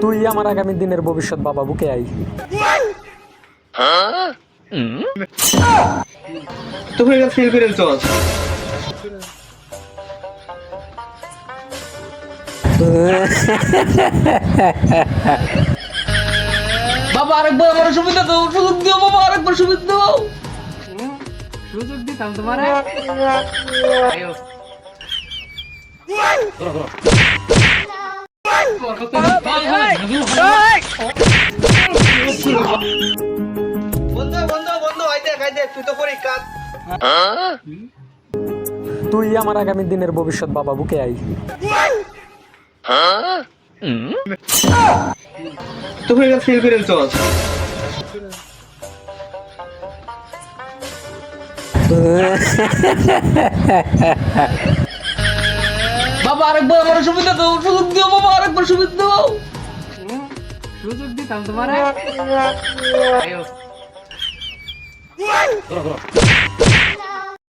তুই আমার আগামী দিনের ভবিষ্যৎ বাবা বুকে আই। করে ফিল করে চল বাবা আরেকবার আমার সুবিধা দাও সুযোগ দিও বাবা আরেকবার সুবিধা দাও। সুযোগ দিতাম তোমার তুই আমার আগামী দিনের ভবিষ্যৎ বাবা বুকে আই তুই করে ফিল করে চল বাবা আরেকবার আমার সুবিধা দাও সুযোগ দিও বাবা আরেকবার সুবিধা দাও। সুযোগ দিতাম তোমার।